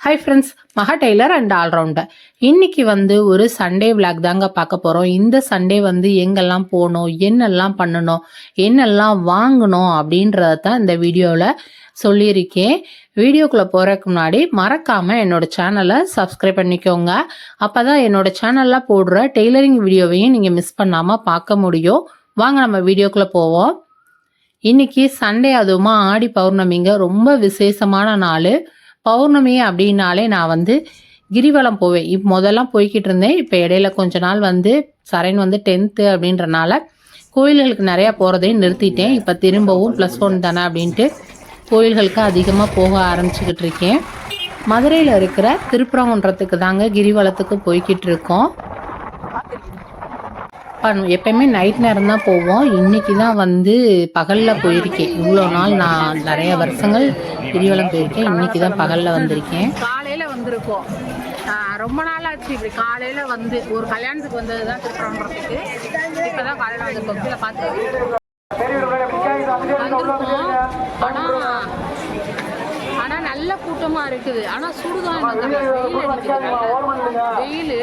Hi friends Maha tailor and allrounder இன்னைக்கு வந்து ஒரு சண்டே விளாக் தாங்க பார்க்க போகிறோம் இந்த சண்டே வந்து எங்கெல்லாம் போகணும் என்னெல்லாம் பண்ணணும் என்னெல்லாம் வாங்கணும் அப்படின்றத தான் இந்த வீடியோவில் சொல்லியிருக்கேன். வீடியோக்குள்ளே போகிறதுக்கு முன்னாடி மறக்காமல் என்னோட சேனலை சப்ஸ்கிரைப் பண்ணிக்கோங்க. அப்போ தான் என்னோடய சேனலில் போடுற டெய்லரிங் வீடியோவையும் நீங்கள் மிஸ் பண்ணாமல் பார்க்க முடியும். வாங்க நம்ம வீடியோக்குள்ளே போவோம். இன்றைக்கி சண்டே அதுவுமா ஆடி பௌர்ணமிங்க. ரொம்ப விசேஷமான நாள். பௌர்ணமி அப்படின்னாலே நான் வந்து கிரிவலம் போவேன். இப்போ முதல்லாம் போய்கிட்டு இருந்தேன். இப்போ இடையில கொஞ்ச நாள் வந்து சரண் வந்து டென்த்து அப்படின்றனால கோயில்களுக்கு நிறையா போகிறதையும் நிறுத்திட்டேன். இப்போ திரும்பவும் ப்ளஸ் ஒன் தானே அப்படின்ட்டு கோயில்களுக்கு அதிகமாக போக ஆரம்பிச்சுக்கிட்டு இருக்கேன். மதுரையில் இருக்கிற திருப்பரங்குன்றத்துக்கு தாங்க கிரிவலத்துக்கு போய்கிட்டு இருக்கோம். பண்- எப்பயுமே நைட் நேரம் தான் போவோம். இன்னைக்கு தான் வந்து பகலில் போயிருக்கேன். இவ்வளோ நாள் நான் நிறைய வருஷங்கள் கிரிவலம் போயிருக்கேன். இன்னைக்கு தான் பகலில் வந்திருக்கேன். காலையில் வந்திருக்கோம். ரொம்ப நாள் ஆச்சு. இப்படி காலையில் வந்து ஒரு கல்யாணத்துக்கு வந்தது தான் திருப்பரங்குன்றத்துக்கு. இப்போ தான் காலையில் வந்திருக்கோம். கீழே பார்த்து வந்திருக்கோம் ஆனால் கூட்டமாக இருக்குது. ஆனால் சுடுதான் வெயில்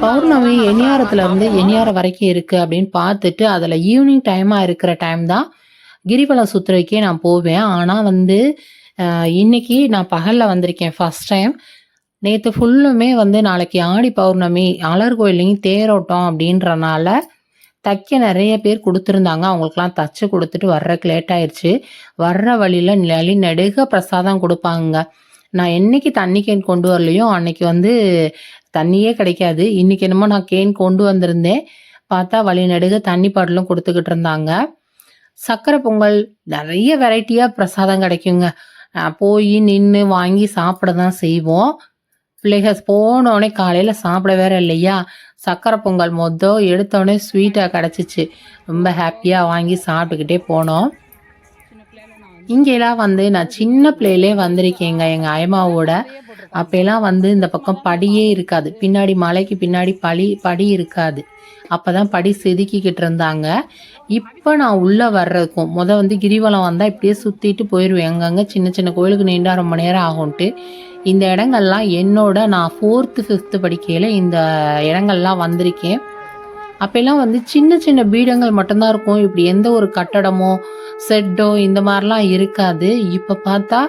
பௌர்ணமி எனியாரத்துல இருந்து எனியாரம் வரைக்கும் இருக்கு அப்படின்னு பார்த்துட்டு அதில் ஈவினிங் டைமாக இருக்கிற டைம் தான் கிரிவலம் சுற்றுறதுக்கே நான் போவேன். ஆனால் வந்து அஹ், இன்னைக்கு நான் பகலில் வந்திருக்கேன் ஃபர்ஸ்ட் டைம் நேற்று ஃபுல்லுமே வந்து நாளைக்கு ஆடி பௌர்ணமி அலர் கோயிலையும் தேரோட்டம் அப்படின்றனால தைக்க நிறைய பேர் கொடுத்துருந்தாங்க. அவங்களுக்குலாம் தச்சு கொடுத்துட்டு வர்றதுக்கு லேட் ஆயிடுச்சு வர்ற வழியில் நிலி நெடுக பிரசாதம் கொடுப்பாங்க. நான் என்னைக்கு தண்ணி கேன் கொண்டு வரலையோ அன்னைக்கு வந்து தண்ணியே கிடைக்காது. இன்னைக்கு என்னமோ நான் கேன் கொண்டு வந்திருந்தேன். பார்த்தா வழி நெடுக தண்ணி பாட்டிலும் கொடுத்துக்கிட்டு இருந்தாங்க. சக்கரை பொங்கல் நிறைய வெரைட்டியாக பிரசாதம் கிடைக்குங்க. நான் போய் நின்று வாங்கி சாப்பிட தான் செய்வோம். பிள்ளைகள் போனோடனே காலையில் சாப்பிட வேற இல்லையா? சக்கரை பொங்கல் மொத்தம் எடுத்தோடனே ஸ்வீட்டாக கிடச்சிச்சு. ரொம்ப ஹாப்பியாக வாங்கி சாப்பிட்டுக்கிட்டே போனோம். இங்கெல்லாம் வந்து நான் சின்ன பிள்ளையிலே வந்திருக்கேங்க எங்கள் அயமாவோட அப்போலாம் வந்து இந்த பக்கம் படியே இருக்காது. பின்னாடி மலைக்கு பின்னாடி படி படி இருக்காது. அப்போ தான் படி செதுக்கிக்கிட்டு இருந்தாங்க. இப்போ நான் உள்ளே வர்றதுக்கும் முத வந்து கிரிவலம் வந்தால் இப்படியே சுற்றிட்டு போயிடுவேன் அங்கங்கே சின்ன சின்ன கோயிலுக்கு நீண்டா ரொம்ப நேரம் ஆகும்ட்டு. இந்த இடங்கள்லாம் என்னோட நான் ஃபோர்த்து ஃபிஃப்த்து படிக்கையில் இந்த இடங்கள்லாம் வந்திருக்கேன். அப்போல்லாம் வந்து சின்ன சின்ன பீடங்கள் மட்டும்தான் இருக்கும். இப்படி எந்த ஒரு கட்டடமோ செட்டோ இந்த மாதிரிலாம் இருக்காது. இப்போ பார்த்தா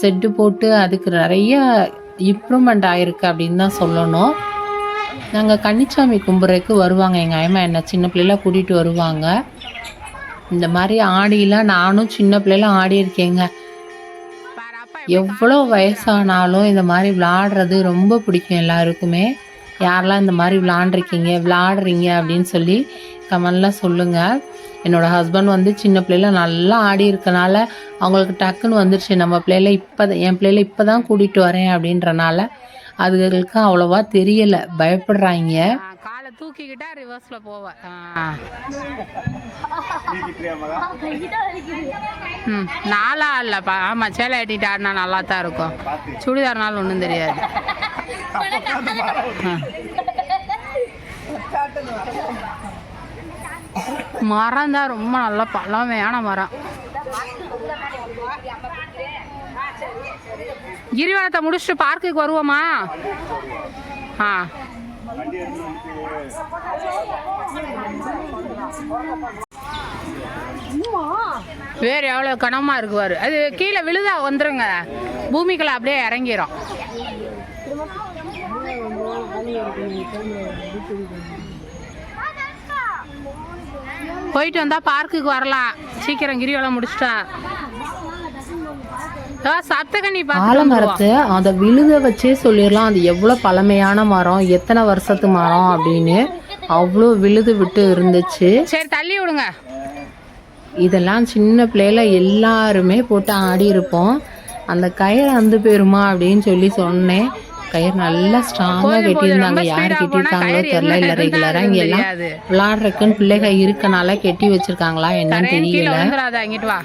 செட்டு போட்டு அதுக்கு நிறைய இம்ப்ரூவ்மெண்ட் ஆயிருக்கு அப்படின்னு தான் சொல்லணும். நாங்கள் கன்னிச்சாமி கும்பிட்றதுக்கு வருவாங்க. எங்கள் அம்மா என்னை சின்ன பிள்ளைலாம் கூட்டிகிட்டு வருவாங்க. இந்த மாதிரி ஆடிலாம் நானும் சின்ன பிள்ளைலாம் ஆடி இருக்கேங்க எவ்வளோ வயசானாலும் இந்த மாதிரி விளாடுறது ரொம்ப பிடிக்கும் எல்லாருக்குமே. யாரெல்லாம் இந்த மாதிரி விளாண்டுருக்கீங்க விளாடுறீங்க அப்படின்னு சொல்லி கமெண்ட்லாம் சொல்லுங்கள் என்னோடய ஹஸ்பண்ட் வந்து சின்ன பிள்ளைல நல்லா ஆடி இருக்கனால அவங்களுக்கு டக்குன்னு வந்துருச்சு. நம்ம பிள்ளைல இப்போ என் பிள்ளைல இப்போ தான் கூட்டிகிட்டு வரேன் அப்படின்றனால அதுகளுக்கு அவ்வளோவா தெரியலை. பயப்படுறாங்க. தூக்கிக்கிட்டா ரிவர்ஸில் போவேன் ம் நாளா இல்லைப்பா ஆமாம் சேலை கட்டிட்டு ஆடினா நல்லா தான் இருக்கும் சுடிதார்னாலும் ஒன்றும் தெரியாது. மரம் தான் ரொம்ப நல்ல பழமையான மரம். கிரிவலத்தை முடிச்சுட்டு பார்க்குக்கு வருவோமா? ஆ. வேறு எவ்வளோ கனமாக இருக்குவார். அது கீழே விழுதா வந்துருங்க. பூமிக்குள்ள அப்படியே இறங்கிரும். போயிட்டு வந்தால் பார்க்குக்கு வரலாம். சீக்கிரம் கிரிவலம் முடிச்சிட்டா. ஆலமரத்தை அதை விழுத வச்சே சொல்லிடலாம். அது எவ்வளோ பழமையான மரம் எத்தனை வருஷத்து மரம் அப்படின்னு அவ்வளோ விழுது விட்டு இருந்துச்சு. சரி தள்ளி விடுங்க. இதெல்லாம் சின்ன பிள்ளையில எல்லாருமே போட்டு ஆடி இருப்போம் அந்த கயிறு அந்து போயிருமா அப்படின்னு சொல்லி சொன்னேன். கயிறு நல்லா ஸ்ட்ராங்கா கட்டியிருந்தாங்க. யாரு கட்டியிருக்காங்களோ தெரியல இல்ல ரெகுலரா இங்க எல்லாம் விளையாடுறதுக்குன்னு பிள்ளைக இருக்கனால கட்டி வச்சிருக்காங்களா என்னன்னு தெரியல. அங்கிட்டு வா.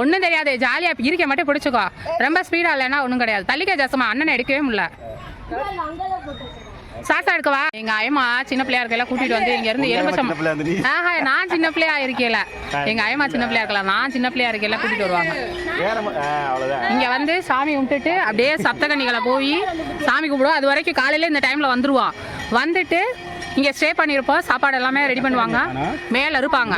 ஒன்றும் தெரியாது ஜாலியாக இருக்க மட்டும் பிடிச்சிக்கோ. ரொம்ப ஸ்பீடாக இல்லைன்னா ஒன்றும் கிடையாது. தள்ளிக்க ஜாசமா அண்ணனை எடுக்கவே முடியல. சாசா எடுக்கவா? எங்க அயமா சின்ன பிள்ளையா இருக்கையில கூட்டிட்டு வந்து இங்க இருந்து நீ. ஆஹா நான் சின்ன பிள்ளையா இருக்கேல எங்க அயமா சின்ன பிள்ளையா இருக்கலாம். நான் சின்ன பிள்ளையா இருக்கையில கூட்டிட்டு வருவாங்க. இங்க வந்து சாமி கும்பிட்டுட்டு அப்படியே சப்தகன்னிகளை போய் சாமி கும்பிடுவோம் அது வரைக்கும் காலையில இந்த டைம்ல வந்துருவோம் வந்துட்டு இங்க ஸ்டே பண்ணிருப்போம். சாப்பாடு எல்லாமே ரெடி பண்ணுவாங்க. மேல இருப்பாங்க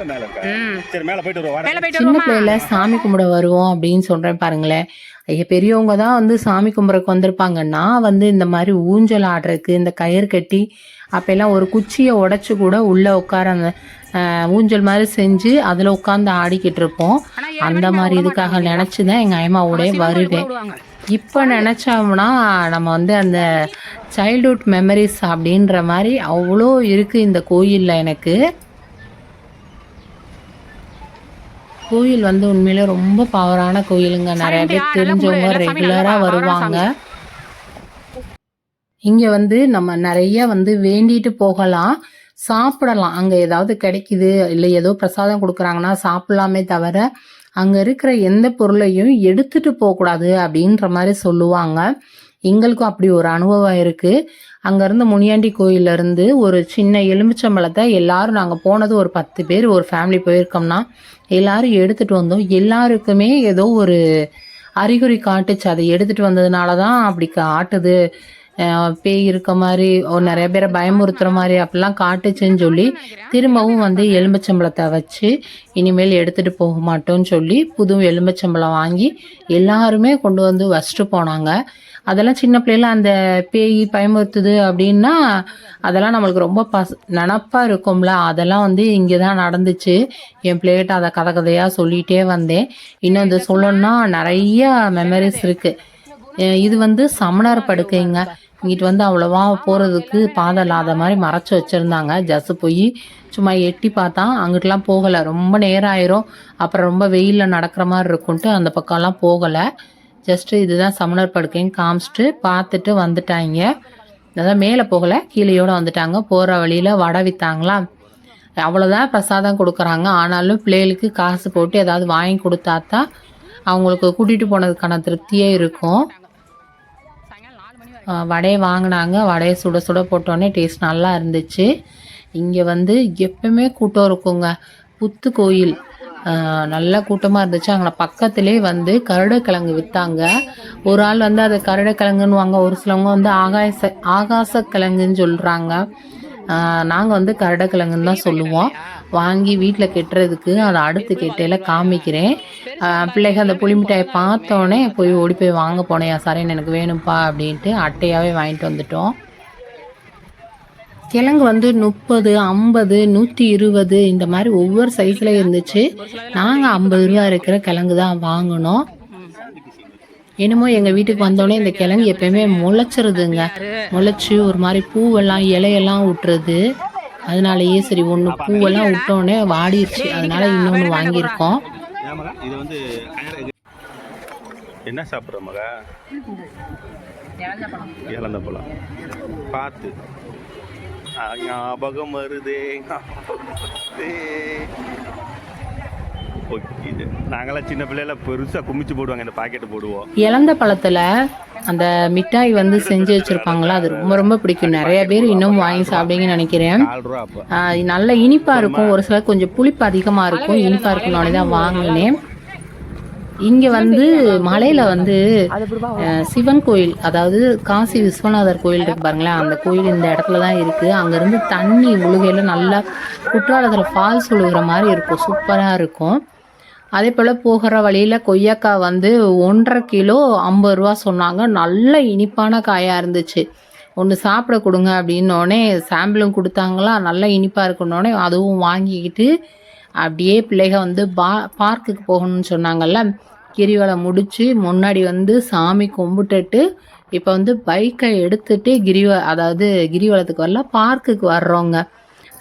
மேல போயிட்டு சின்ன பிள்ளையில சாமி கும்பிட வருவோம் அப்படின்னு சொல்றேன் பாருங்களேன். ஐயா பெரியவங்க தான் வந்து சாமி கும்பிட்றக்கு வந்திருப்பாங்க. நான் வந்து இந்த மாதிரி ஊஞ்சல் ஆடுறதுக்கு இந்த கயிறு கட்டி அப்பெல்லாம் ஒரு குச்சியை உடைச்சு கூட உள்ள உட்கார அந்த ஊஞ்சல் மாதிரி செஞ்சு அதுல உட்காந்து ஆடிக்கிட்டு இருப்போம். அந்த மாதிரி இதுக்காக மாட்டாங்க. நினைச்சுதான் எங்க அம்மாவோட சிவன் கோயிலுக்கு வருவேன். இப்போ நினச்சோம்னா நம்ம வந்து அந்த சைல்ட்ஹுட் மெமரிஸ் அப்படின்ற மாதிரி அவ்வளோ இருக்குது இந்த கோயிலில் எனக்கு. கோயில் வந்து உண்மையிலே ரொம்ப பவரான கோயிலுங்க. நிறைய பேர் தெரிஞ்சவங்க ரெகுலராக வருவாங்க. இங்கே வந்து நம்ம நிறைய வந்து வேண்டிட்டு போகலாம். சாப்பிடலாம். அங்கே ஏதாவது கிடைக்குது இல்லை ஏதோ பிரசாதம் கொடுக்குறாங்கன்னா சாப்பிடலாமே தவிர அங்கே இருக்கிற எந்த பொருளையும் எடுத்துட்டு போகக்கூடாது அப்படின்ற மாதிரி சொல்லுவாங்க. எங்களுக்கும் அப்படி ஒரு அனுபவம் இருக்குது அங்கேருந்து முனியாண்டி கோயிலேருந்து இருந்து ஒரு சின்ன எலுமிச்சம்பழத்தை எல்லாரும் நாங்கள் போனது ஒரு பத்து பேர் ஒரு ஃபேமிலி போயிருக்கோம்னா எல்லாரும் எடுத்துட்டு வந்தோம். எல்லாருக்குமே ஏதோ ஒரு அறிகுறி காட்டுச்சு. அதை எடுத்துட்டு வந்ததுனால தான் அப்படி காட்டுது பேய் இருக்க மாதிரி நிறைய பேரை பயமுறுத்துற மாதிரி அப்படிலாம் காட்டுச்சுன்னு சொல்லி திரும்பவும் வந்து எலும்பச்சம்பழத்தை வச்சு இனிமேல் எடுத்துகிட்டு போக மாட்டோம்னு சொல்லி புது எலும்பச்சம்பழம் வாங்கி எல்லாருமே கொண்டு வந்து வச்சுட்டு போனாங்க. அதெல்லாம் சின்ன பிள்ளைல அந்த பேய் பயமுறுத்துது அப்படின்னா அதெல்லாம் நம்மளுக்கு ரொம்ப பஸ் நினப்பாக இருக்கும்ல. அதெல்லாம் வந்து இங்கே தான் நடந்துச்சு. என் பிள்ளைகிட்ட அதை கதை கதையாக சொல்லிகிட்டே வந்தேன். இன்னும் இதை சொல்லணும்னா நிறைய மெமரிஸ் இருக்குது இது வந்து சமணர் படுக்கைங்க. இங்கிட்டு வந்து அவ்வளோவா போகிறதுக்கு பாதை இல்லாத மாதிரி மறைச்சி வச்சுருந்தாங்க. ஜஸ்ஸு போய் சும்மா எட்டி பார்த்தா அங்கிட்டலாம் போகலை. ரொம்ப நேரம் ஆயிரும். அப்புறம் ரொம்ப வெயிலில் நடக்கிற மாதிரி இருக்குன்ட்டு அந்த பக்கம்லாம் போகலை. ஜஸ்ட்டு இதுதான் சமணர் படுக்கைன்னு காமிச்சிட்டு பார்த்துட்டு வந்துட்டாங்க. அதான் மேலே போகலை. கீழேயோடு வந்துட்டாங்க. போகிற வழியில் வடை விற்றாங்களா அவ்வளோதான் பிரசாதம் கொடுக்குறாங்க. ஆனாலும் பிள்ளைகளுக்கு காசு போட்டு ஏதாவது வாங்கி கொடுத்தா தான் அவங்களுக்கு கூட்டிகிட்டு போனதுக்கான திருப்தியே இருக்கும். வடையை வாங்கினாங்க. வடையை சுட சுட போட்டோன்னே டேஸ்ட் நல்லா இருந்துச்சு. இங்கே வந்து எப்பவுமே கூட்டம் இருக்குங்க. புத்து கோயில். நல்ல கூட்டமாக இருந்துச்சு. அங்கே பக்கத்திலே வந்து கருடக்கிழங்கு விற்றாங்க ஒரு ஆள் வந்து அது கருடக்கிழங்குன்னுவாங்க. ஒரு சிலவங்க வந்து ஆகாச ஆகாச கிழங்குன்னு சொல்கிறாங்க நாங்கள் வந்து கருடக்கிழங்குன்னு தான் சொல்லுவோம். வாங்கி வீட்டில் கெட்டுறதுக்கு அதை அடுத்து கெட்டையில் காமிக்கிறேன். பிள்ளைகள் அந்த புளி மிட்டாயை பார்த்தோன்னே போய் ஓடி போய் வாங்க போனேன். சரின்னு எனக்கு வேணும்ப்பா அப்படின்ட்டு அட்டையாகவே வாங்கிட்டு வந்துட்டோம். கிழங்கு வந்து முப்பது ஐம்பது நூற்றி இருபது இந்த மாதிரி ஒவ்வொரு சைஸில் இருந்துச்சு. நாங்கள் ஐம்பது ரூபா இருக்கிற கிழங்கு தான் வாங்கினோம். என்னமோ எங்கள் வீட்டுக்கு வந்தோடனே இந்த கிழங்கு எப்பயுமே முளைச்சிருதுங்க. முளைச்சி ஒரு மாதிரி பூவெல்லாம் இலையெல்லாம் விட்டுறது அதனாலயே சரி ஒன்று பூவெல்லாம் விட்டோடனே வாடிடுச்சு அதனால இன்னொன்று வாங்கியிருக்கோம். இது வந்து என்ன சாப்பிட்ற மகா. இழந்த பழம். பார்த்து. ஞாபகம் வருதே இது. நாங்களாம் சின்ன பிள்ளைல பெருசா குமிச்சு போடுவாங்க இந்த பாக்கெட் போடுவோம். இழந்த பழத்தில் அந்த மிட்டாய் வந்து செஞ்சு வச்சுருப்பாங்களா? அது ரொம்ப ரொம்ப பிடிக்கும். நிறைய பேர் இன்னும் வாங்கி சாப்பிடுங்கன்னு நினைக்கிறேன். நல்ல இனிப்பாக இருக்கும். ஒரு சிலர் கொஞ்சம் புளிப்பு அதிகமாக இருக்கும். இனிப்பாக இருக்கணும்னு தான் வாங்கினேன். இங்கே வந்து மலையில் வந்து சிவன் கோயில் அதாவது காசி விஸ்வநாதர் கோயில் இருக்கு பாருங்களேன். அந்த கோயில் இந்த இடத்துல தான் இருக்குது அங்கேருந்து தண்ணி முழுகையில் நல்லா குற்றாலத்தில் ஃபால்ஸ் விழுகிற மாதிரி இருக்கும். சூப்பராக இருக்கும். அதே போல் போகிற வழியில் கொய்யாக்காய் வந்து ஒன்றரை கிலோ ஐம்பது ரூபா சொன்னாங்க. நல்ல இனிப்பான காயாக இருந்துச்சு. ஒன்று சாப்பிட கொடுங்க அப்படின்னோடனே சாம்பிளும் கொடுத்தாங்களா? நல்ல இனிப்பாக இருக்கணுன்னே அதுவும் வாங்கிக்கிட்டு அப்படியே பிள்ளைக வந்து பா பார்க்குக்கு போகணும்னு சொன்னாங்கல்ல. கிரிவலம் முடித்து முன்னாடி வந்து சாமி கும்பிட்டுட்டு இப்போ வந்து பைக்கை எடுத்துட்டு கிரிவ அதாவது கிரிவலத்துக்கு வரல பார்க்குக்கு வர்றோங்க.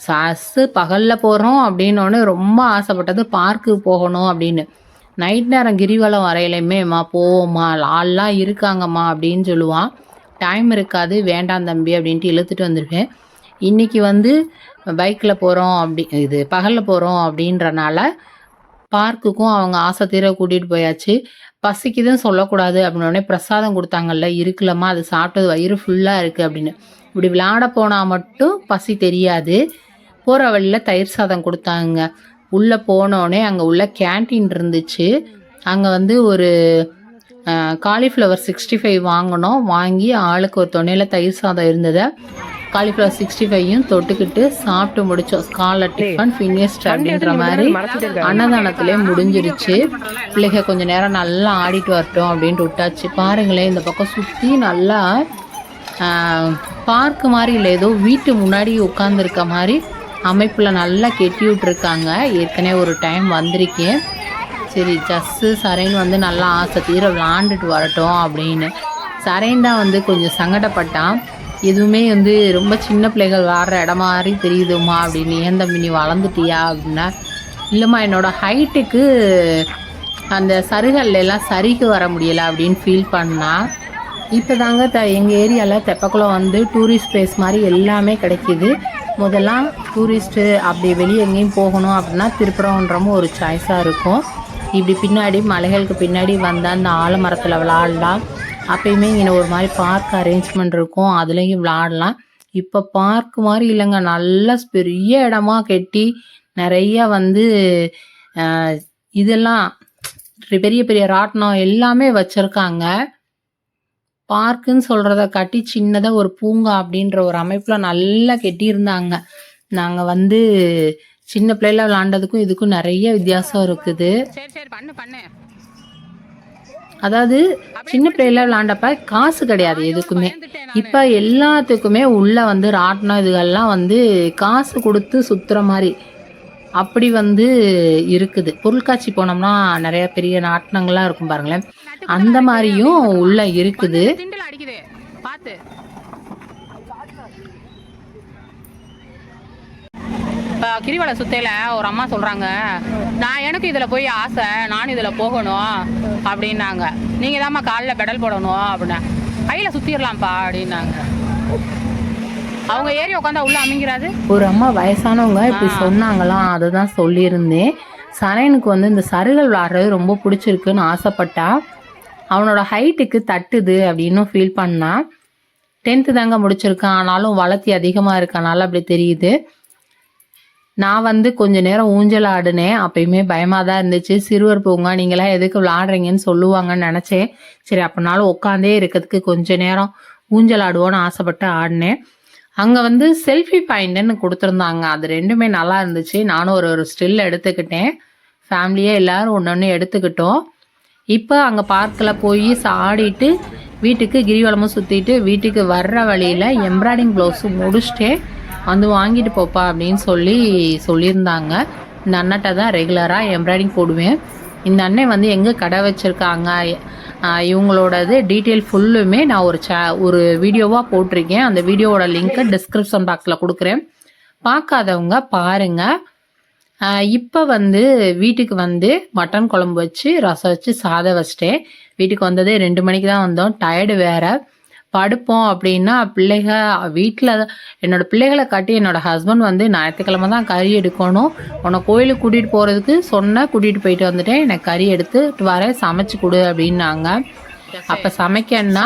சஸ்ஸு பகலில் போகிறோம் அப்படின்னோடனே ரொம்ப ஆசைப்பட்டது பார்க்குக்கு போகணும் அப்படின்னு. நைட் நேரம் கிரிவலம் வரையிலையுமேம்மா போவோம்மா ஆள்லாம் இருக்காங்கம்மா அப்படின்னு சொல்லுவான். டைம் இருக்காது வேண்டாம் தம்பி அப்படின்ட்டு இழுத்துட்டு வந்திருக்கேன். இன்றைக்கி வந்து பைக்கில் போகிறோம் அப்படி இது பகலில் போகிறோம் அப்படின்றனால பார்க்குக்கும் அவங்க ஆசை தீர கூட்டிகிட்டு போயாச்சு. பசிக்குதுன்னு சொல்லக்கூடாது அப்படின்னோடனே பிரசாதம் கொடுத்தாங்கல்ல இருக்குல்லம்மா அது சாப்பிட்டது வயிறு ஃபுல்லாக இருக்குது அப்படின்னு. இப்படி விளையாட போனால் மட்டும் பசி தெரியாது. போகிற வழியில் தயிர் சாதம் கொடுத்தாங்க. உள்ளே போனோடனே அங்கே உள்ள கேன்டீன் இருந்துச்சு. அங்கே வந்து ஒரு காலிஃப்ளவர் சிக்ஸ்டி ஃபைவ் வாங்கினோம். வாங்கி ஆளுக்கு ஒரு தொண்டையில் தயிர் சாதம் இருந்ததை காலிஃப்ளவர் சிக்ஸ்டி ஃபைவையும் தொட்டுக்கிட்டு சாப்பிட்டு முடிச்சோம். ஸ்காலர் டிஃபன் ஃபினிஷ்ட் அப்படின்ற மாதிரி அன்னதானத்திலே முடிஞ்சிருச்சு. பிள்ளைங்க கொஞ்ச நேரம் நல்லா ஆடிட்டு வரட்டும் அப்படின்ட்டு விட்டாச்சு. பாருங்களேன் இந்த பக்கம் சுற்றி நல்லா பார்க் மாதிரி இல்லை. ஏதோ வீட்டு முன்னாடி உட்காந்துருக்க மாதிரி அமைப்பில் நல்லா கெட்டி விட்ருக்காங்க ஏற்கனவே ஒரு டைம் வந்திருக்கேன் சரி ஜஸ்ஸு சரைன் வந்து நல்லா ஆசை தீர விளாண்டுட்டு வரட்டும் அப்படின்னு. சரைன் தான் வந்து கொஞ்சம் சங்கடப்பட்டான். எதுவுமே வந்து ரொம்ப சின்ன பிள்ளைகள் வாடுற இடம் மாதிரி தெரியுதுமா அப்படின்னு ஏன் தம்பி நீ வளர்ந்துட்டியா? அப்படின்னா இல்லைம்மா என்னோடய ஹைட்டுக்கு அந்த சருகல்ல எல்லாம் சரிக்கு வர முடியலை அப்படின்னு ஃபீல் பண்ணால் இப்போ தாங்க த எங்கள் ஏரியாவில் தெப்பக்குளம் வந்து டூரிஸ்ட் பிளேஸ் மாதிரி எல்லாமே கிடைக்கிது. முதல்லாம் டூரிஸ்ட்டு அப்படி வெளியே எங்கேயும் போகணும் அப்படின்னா திருப்புறம்ன்றமும் ஒரு சாய்ஸாக இருக்கும். இப்படி பின்னாடி மலைகளுக்கு பின்னாடி வந்தால் அந்த ஆலமரத்தில் விளாடலாம். அப்பயுமே இங்கே ஒரு மாதிரி பார்க் அரேஞ்ச்மெண்ட் இருக்கும். அதுலேயும் விளாடலாம். இப்போ பார்க் மாதிரி இல்லைங்க. நல்ல பெரிய இடமா கட்டி நிறைய வந்து இதெல்லாம் பெரிய பெரிய ராட்டினம் எல்லாமே வச்சுருக்காங்க. பார்க்குன்னு சொல்கிறத காட்டி சின்னதாக ஒரு பூங்கா அப்படின்ற ஒரு அமைப்பில் நல்லா கெட்டியிருந்தாங்க. நாங்கள் வந்து சின்ன பிள்ளையில விளாண்டதுக்கும் இதுக்கும் நிறைய வித்தியாசம் இருக்குது. அதாவது சின்ன பிள்ளையில விளாண்டப்ப காசு கிடையாது எதுக்குமே. இப்போ எல்லாத்துக்குமே உள்ள வந்து ராட்டினம் இதுகள்லாம் வந்து காசு கொடுத்து சுத்துற மாதிரி அப்படி வந்து இருக்குது. பொருட்காட்சி போனோம்னா நிறைய பெரிய நாட்டினங்கள்லாம் இருக்கும் பாருங்களேன். அந்த மாதிரியும் உள்ள இருக்குது. திண்டில் அடிக்குது. பார்த்து இப்போ கிரிவலை சுத்தையில ஒரு அம்மா சொல்றாங்க நான் எனக்கு இதுல போய் ஆசை நானும் இதுல போகணும் அப்படின்னாங்க. நீங்க தாம்மா காலில் பெடல் போடணும் அப்படின்னா. கையில சுத்திடலாம்ப்பா அப்படின்னாங்க. அவங்க ஏறி உட்காந்தா உள்ள அமைங்கிறாது? ஒரு அம்மா வயசானவங்க இப்படி சொன்னாங்களாம் அதை தான் சொல்லியிருந்தேன். சரையனுக்கு வந்து இந்த சருகல் விளாடுறது ரொம்ப பிடிச்சிருக்குன்னு ஆசைப்பட்டா. அவனோட ஹைட்டுக்கு தட்டுது அப்படின்னு ஃபீல் பண்ணான் டென்த்து தாங்க முடிச்சிருக்கான். ஆனாலும் வளர்த்தி அதிகமாக இருக்கனால அப்படி தெரியுது. நான் வந்து கொஞ்ச நேரம் ஊஞ்சல் ஆடினேன். அப்பயுமே பயமாக தான் இருந்துச்சு. சிறுவர் பூங்கா நீங்களாம் எதுக்கு விளாடுறீங்கன்னு சொல்லுவாங்கன்னு நினச்சேன். சரி அப்படினாலும் உட்காந்தே இருக்கிறதுக்கு கொஞ்ச நேரம் ஊஞ்சல் ஆடுவோன்னு ஆசைப்பட்டு ஆடினேன். அங்கே வந்து செல்ஃபி பாயிண்ட்னு கொடுத்துருந்தாங்க. அது ரெண்டுமே நல்லா இருந்துச்சு. நானும் ஒரு ஒரு ஸ்டில் எடுத்துக்கிட்டேன். ஃபேமிலியாக எல்லாரும் ஒன்று ஒன்று எடுத்துக்கிட்டோம். இப்போ அங்கே பார்க்கில் போய் சாடிட்டு வீட்டுக்கு கிரிவலமும் சுற்றிட்டு வீட்டுக்கு வர்ற வழியில் எம்ப்ராய்டிங் ப்ளவுஸும் முடிச்சுட்டே வந்து வாங்கிட்டு போப்பா அப்படின்னு சொல்லி சொல்லியிருந்தாங்க. இந்த அண்ணன்ட்ட தான் ரெகுலராக எம்ப்ராய்டிங் போடுவேன். இந்த அண்ணன் வந்து எங்கே கடை வச்சுருக்காங்க? இவங்களோடது டீட்டெயில் ஃபுல்லுமே நான் ஒரு சே ஒரு வீடியோவாக போட்டிருக்கேன். அந்த வீடியோவோட லிங்க்கை டிஸ்கிரிப்ஷன் பாக்ஸில் கொடுக்குறேன். பார்க்காதவங்க பாருங்கள் இப்போ வந்து வீட்டுக்கு வந்து மட்டன் குழம்பு வச்சு ரசம் வச்சு சாதம் வச்சிட்டேன். வீட்டுக்கு வந்ததே ரெண்டு மணிக்கு தான் வந்தோம். டயர்டு வேற. படுப்போம் அப்படின்னா பிள்ளைக வீட்டில் என்னோட பிள்ளைகளை காட்டி என்னோட ஹஸ்பண்ட் வந்து ஞாயிற்றுக்கிழமை தான் கறி எடுக்கணும். உன்னை கோயிலுக்கு கூட்டிகிட்டு போகிறதுக்கு சொன்ன கூட்டிகிட்டு போயிட்டு வந்துட்டேன். எனக்கு கறி எடுத்துட்டு வரேன். சமைச்சு கொடு அப்படின்னாங்க. அப்போ சமைக்கன்னா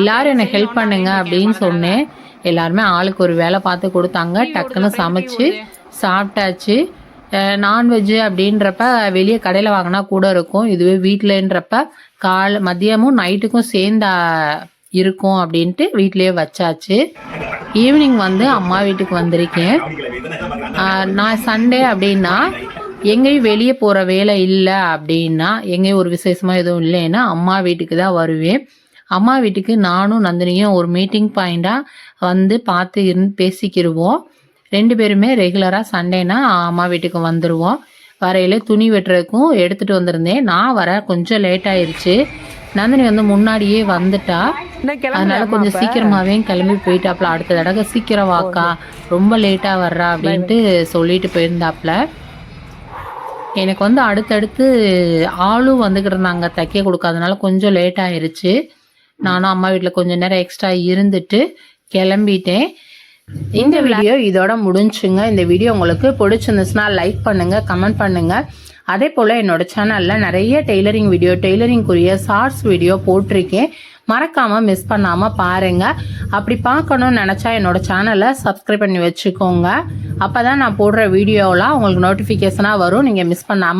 எல்லாரும் எனக்கு ஹெல்ப் பண்ணுங்க அப்படின்னு சொன்னேன். எல்லாருமே ஆளுக்கு ஒரு வேலை பார்த்து கொடுத்தாங்க. டக்குன்னு சமைச்சு சாப்பிட்டாச்சு. நான்வெஜ்ஜு அப்படின்றப்ப வெளியே கடையில் வாங்கினா கூட இருக்கும். இதுவே வீட்டிலன்றப்ப கால் மதியமும் நைட்டுக்கும் சேர்ந்தா இருக்கும் அப்படின்ட்டு வீட்டிலேயே வச்சாச்சு. ஈவினிங் வந்து அம்மா வீட்டுக்கு வந்திருக்கேன். நான் சண்டே அப்படின்னா எங்கேயும் வெளியே போகிற வேலை இல்லை அப்படின்னா எங்கேயும் ஒரு விசேஷமாக எதுவும் இல்லைன்னா அம்மா வீட்டுக்கு தான் வருவேன். அம்மா வீட்டுக்கு நானும் நந்தினியும் ஒரு மீட்டிங் பாயிண்டாக வந்து பார்த்து இருந்து பேசிக்கிடுவோம் ரெண்டு பேருமே ரெகுலராக சண்டேனா அம்மா வீட்டுக்கு வந்துடுவோம் வரையில துணி வெட்டுறதுக்கும் எடுத்துகிட்டு வந்திருந்தேன். நான் வர கொஞ்சம் லேட் ஆயிருச்சு. நந்தினி வந்து முன்னாடியே வந்துட்டா. அதனால கொஞ்சம் சீக்கிரமாவே கிளம்பி போயிட்டாப்ல. அடுத்த தடவை சீக்கிரம் வாக்கா. ரொம்ப லேட்டா வர்றா அப்படின்ட்டு சொல்லிட்டு போயிருந்தாப்ல. எனக்கு வந்து அடுத்தடுத்து ஆளும் வந்துக்கிட்டு இருந்தாங்க. தைக்க கொடுக்காதனால கொஞ்சம் லேட் ஆயிருச்சு. நானும் அம்மா வீட்டில் கொஞ்சம் நேரம் எக்ஸ்ட்ரா இருந்துட்டு கிளம்பிட்டேன். இந்த வீடியோ இதோட முடிஞ்சுங்க. இந்த வீடியோ உங்களுக்கு பிடிச்சிருந்துச்சுன்னா லைக் பண்ணுங்க கமெண்ட் பண்ணுங்க. அதே போல் என்னோட சேனலில் நிறைய டெய்லரிங் வீடியோ டெய்லரிங்குரிய ஷார்ட்ஸ் வீடியோ போட்டிருக்கேன். மறக்காமல் மிஸ் பண்ணாமல் பாருங்கள் அப்படி பார்க்கணும்னு நினச்சா என்னோட சேனலை சப்ஸ்கிரைப் பண்ணி வச்சுக்கோங்க. அப்போ தான் நான் போடுற வீடியோலாம் உங்களுக்கு நோட்டிஃபிகேஷனாக வரும். நீங்கள் மிஸ் பண்ணாமல்